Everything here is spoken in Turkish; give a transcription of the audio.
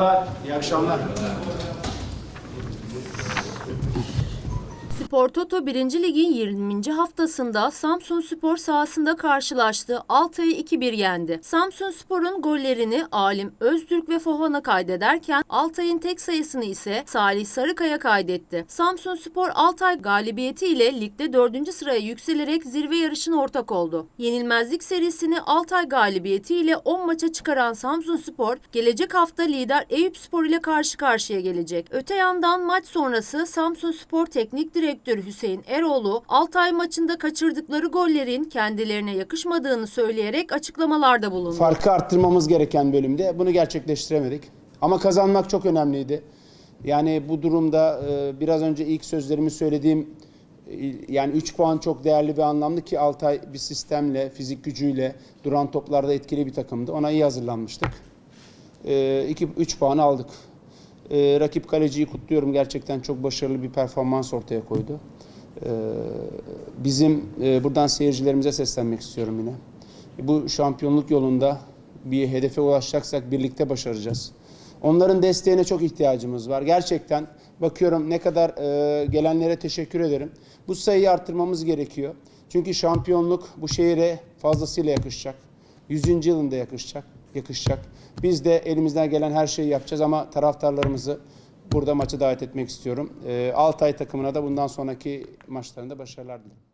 Başarılar, iyi akşamlar. Spor Toto 1. Lig'in 20. haftasında Samsun Spor sahasında karşılaştı. Altay'ı 2-1 yendi. Samsun Spor'un gollerini Alim Öztürk ve Fofana kaydederken Altay'ın tek sayısını ise Salih Sarıkaya kaydetti. Samsun Spor Altay galibiyeti ile ligde 4. sıraya yükselerek zirve yarışına ortak oldu. Yenilmezlik serisini Altay galibiyeti ile 10 maça çıkaran Samsun Spor gelecek hafta lider Eyüp Spor ile karşı karşıya gelecek. Öte yandan maç sonrası Samsun Spor Teknik Direktörü Hüseyin Eroğlu Altay maçında kaçırdıkları gollerin kendilerine yakışmadığını söyleyerek açıklamalarda bulundu. Farkı arttırmamız gereken bölümde bunu gerçekleştiremedik. Ama kazanmak çok önemliydi. Yani bu durumda e, biraz önce ilk sözlerimi söylediğim e, yani 3 puan çok değerli ve anlamlı ki Altay bir sistemle, fizik gücüyle duran toplarda etkili bir takımdı. Ona iyi hazırlanmıştık. 3 puan aldık. E, rakip kaleciyi kutluyorum. Gerçekten çok başarılı bir performans ortaya koydu. E, bizim e, buradan seyircilerimize seslenmek istiyorum yine. Bu şampiyonluk yolunda bir hedefe ulaşacaksak birlikte başaracağız. Onların desteğine çok ihtiyacımız var. Gerçekten bakıyorum ne kadar e, gelenlere teşekkür ederim. Bu sayıyı arttırmamız gerekiyor. Çünkü şampiyonluk bu şehire fazlasıyla yakışacak. 100. yılında yakışacak. Yakışacak. Biz de elimizden gelen her şeyi yapacağız ama taraftarlarımızı burada maça davet etmek istiyorum. E, Altay takımına da bundan sonraki maçlarında başarılar dilerim.